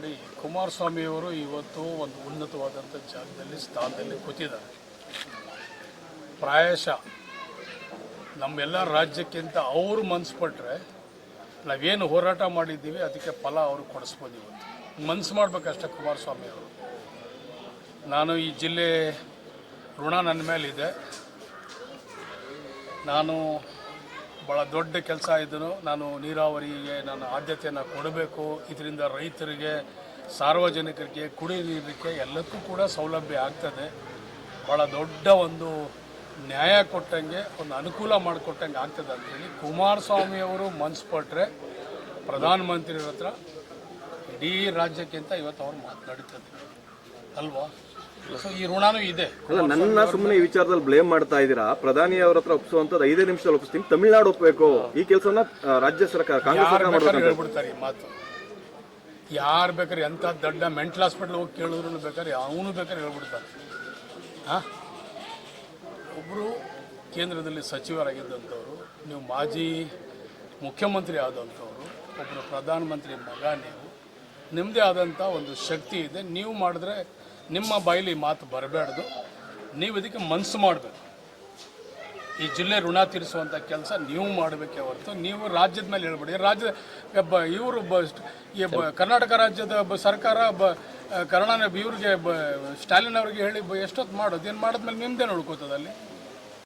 ನೋಡಿ, ಕುಮಾರಸ್ವಾಮಿಯವರು ಇವತ್ತು ಒಂದು ಉನ್ನತವಾದಂಥ ಜಾಗದಲ್ಲಿ, ಸ್ಥಾನದಲ್ಲಿ ಕೂತಿದ್ದಾರೆ. ಪ್ರಾಯಶ ನಮ್ಮೆಲ್ಲ ರಾಜ್ಯಕ್ಕಿಂತ ಅವರು ಮನ್ಸು ಪಟ್ಟರೆ ನಾವೇನು ಹೋರಾಟ ಮಾಡಿದ್ದೀವಿ, ಅದಕ್ಕೆ ಫಲ ಅವರು ಕೊಡಿಸ್ಬೋದು ಇವತ್ತು. ಮನಸ್ಸು ಮಾಡ್ಬೇಕಷ್ಟೇ ಕುಮಾರಸ್ವಾಮಿಯವರು. ನಾನು ಈ ಜಿಲ್ಲೆ ಋಣ ನನ್ನ ಮೇಲಿದೆ. ನಾನು ಭಾಳ ದೊಡ್ಡ ಕೆಲಸ ಇದ್ದನು. ನಾನು ನೀರಾವರಿಗೆ ನಾನು ಆದ್ಯತೆಯನ್ನು ಕೊಡಬೇಕು. ಇದರಿಂದ ರೈತರಿಗೆ, ಸಾರ್ವಜನಿಕರಿಗೆ ಕುಡಿ ನೀರಿಗೆ ಎಲ್ಲಕ್ಕೂ ಕೂಡ ಸೌಲಭ್ಯ ಆಗ್ತದೆ. ಭಾಳ ದೊಡ್ಡ ಒಂದು ನ್ಯಾಯ ಕೊಟ್ಟಂಗೆ, ಒಂದು ಅನುಕೂಲ ಮಾಡಿಕೊಟ್ಟಂಗೆ ಆಗ್ತದೆ ಅಂತೇಳಿ ಕುಮಾರಸ್ವಾಮಿಯವರು ಮನಸ್ಸು ಪಟ್ಟರೆ ಪ್ರಧಾನಮಂತ್ರಿಗಳ ಹತ್ರ ಇಡೀ ರಾಜ್ಯಕ್ಕಿಂತ ಇವತ್ತು ಅವ್ರು ಮಾತನಾಡುತ್ತದೆ ಅಲ್ವಾ? ಸೊ ಈ ಋಣನೂ ಇದೆ. ಅಲ್ಲ ನನ್ನ ಸುಮ್ಮನೆ ಈ ವಿಚಾರದಲ್ಲಿ ಬ್ಲೇಮ್ ಮಾಡ್ತಾ ಇದ್ದೀರಾ? ಪ್ರಧಾನಿ ಅವ್ರ ಹತ್ರ ಒಪ್ಪಿಸುವಂತದ್ದು ಐದೇ ನಿಮಿಷದಲ್ಲಿ ಒಪ್ಪಿಸ್ತೀನಿ ತಮಿಳ್ನಾಡು ಒಪ್ಪಬೇಕು ಈ ಕೆಲಸವನ್ನ ರಾಜ್ಯ ಸರ್ಕಾರ ಕಾಂಗ್ರೆಸ್ ಯಾರು ಸರ್ಕಾರ ಬೇಕಾದ್ರೆ ಮಾಡ್ಬೇಕಂತ. ಹೇಳ್ಬಿಡ್ತಾರೆ ಈ ಮಾತು. ಯಾರು ಬೇಕಾದ್ರೆ ಎಂಥ ದೊಡ್ಡ ಮೆಂಟಲ್ ಹಾಸ್ಪಿಟ್ಲ್ ಹೋಗಿ ಕೇಳಿದ್ರು ಬೇಕಾದ್ರೆ ಅವನು ಬೇಕಾದ್ರೆ ಹೇಳ್ಬಿಡ್ತಾರೆ ಹಾಂ ಒಬ್ಬರು ಕೇಂದ್ರದಲ್ಲಿ ಸಚಿವರಾಗಿದ್ದಂಥವ್ರು ನೀವು ಮಾಜಿ ಮುಖ್ಯಮಂತ್ರಿ ಆದಂಥವ್ರು ಒಬ್ಬರು ಪ್ರಧಾನಮಂತ್ರಿ ಮಗ ನೀವು ನಿಮ್ಮದೇ ಆದಂಥ ಒಂದು ಶಕ್ತಿ ಇದೆ. ನೀವು ಮಾಡಿದ್ರೆ ನಿಮ್ಮ ಬಾಯಲ್ಲಿ ಮಾತು ಬರಬೇಡ್ದು. ನೀವು ಇದಕ್ಕೆ ಮನಸ್ಸು ಮಾಡಬೇಕು. ಈ ಜಿಲ್ಲೆ ಋಣ ತೀರಿಸುವಂಥ ಕೆಲಸ ನೀವು ಮಾಡಬೇಕೇ ಹೊರತು, ನೀವು ರಾಜ್ಯದ ಮೇಲೆ ಹೇಳ್ಬೇಡಿ. ರಾಜ್ಯ, ಬ, ಇವರು ಬ ಈ ಬ, ಕರ್ನಾಟಕ ರಾಜ್ಯದ ಬ, ಸರ್ಕಾರ ಬ ಕರುಣಾನ ಇವ್ರಿಗೆ ಬ, ಸ್ಟಾಲಿನ್ ಅವ್ರಿಗೆ ಹೇಳಿ ಬ, ಎಷ್ಟೊತ್ತು ಮಾಡೋದು, ಏನು ಮಾಡಿದ್ಮೇಲೆ ನಿಮ್ಮದೇ ನೋಡ್ಕೋತದೆ ಅಲ್ಲಿ?